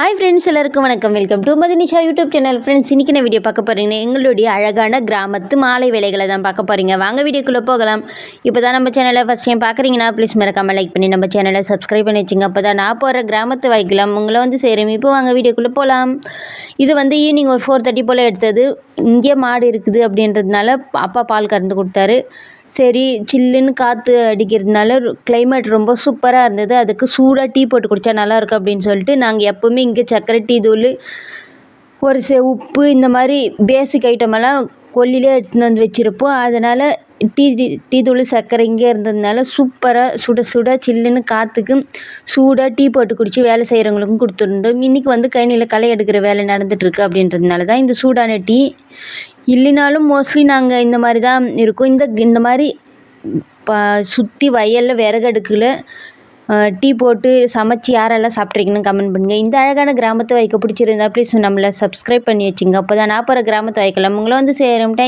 Hi friends எல்லாருக்கும் வணக்கம். Welcome to Madhinisha YouTube channel friends இன்றைக்கி நான் வீடியோ பார்க்க போகிறீங்க எங்களுடைய அழகான கிராமத்து மாலை வேலைகளை தான் பார்க்க போகிறீங்க வாங்க வீடியோக்குள்ளே போகலாம். இப்போ தான் நம்ம சேனலை ஃபஸ்ட் டைம் பார்க்குறீங்கன்னா ப்ளீஸ் மறக்காமல் லைக் பண்ணி நம்ம சேனலை சப்ஸ்கிரைப் பண்ணி வச்சுங்க. அப்போ தான் நான் போகிற கிராமத்து வைக்கலாம் உங்களை வந்து சேரும். இப்போ வாங்க வீடியோக்குள்ளே போகலாம் இது வந்து ஈவினிங் ஒரு ஃபோர் தேர்ட்டி போல் எடுத்தது. இங்கே மாடு இருக்குது அப்படின்றதுனால அப்பா பால் கறந்து கொடுத்தாரு. சரி சில்லுன்னு காற்று அடிக்கிறதுனால கிளைமேட் ரொம்ப சூப்பராக இருந்தது. அதுக்கு சூடாக டீ போட்டு குடித்தா நல்லாயிருக்கும் அப்படின்னு சொல்லிட்டு நாங்கள் எப்போவுமே இங்கே சர்க்கரை டீ தூள் ஒரு சே உப்பு இந்த மாதிரி பேசிக் ஐட்டமெல்லாம் கொல்லிலே எடுத்துன்னு வந்து வச்சுருப்போம். அதனால் டீ டீ தூள் சர்க்கரை இங்கே இருந்ததுனால சூப்பராக சுட சுட சில்லுன்னு காற்றுக்கு சூடாக டீ போட்டு குடித்து வேலை செய்கிறவங்களுக்கும் கொடுத்துருந்தோம் இன்றைக்கி வந்து கைனியில் களை எடுக்கிற வேலை நடந்துகிட்ருக்கு அப்படின்றதுனால தான் இந்த சூடான டீ. இல்லைனாலும் மோஸ்ட்லி நாங்கள் இந்த மாதிரி தான் இருக்கோம். இந்த இந்த மாதிரி ப சுற்றி வயலில் விறகு அடுக்கில் டீ போட்டு சமைச்சு யாரெல்லாம் சாப்பிட்றீங்கன்னு கமெண்ட் பண்ணுங்கள் இந்த அழகான கிராமத்து வைக்க பிடிச்சிருந்தா ப்ளீஸ் நம்மளை சப்ஸ்கிரைப் பண்ணி வச்சுங்க. அப்போ தான் நான் போகிற கிராமத்து வைக்கலாம் உங்களை வந்து சேரும். தேங்க்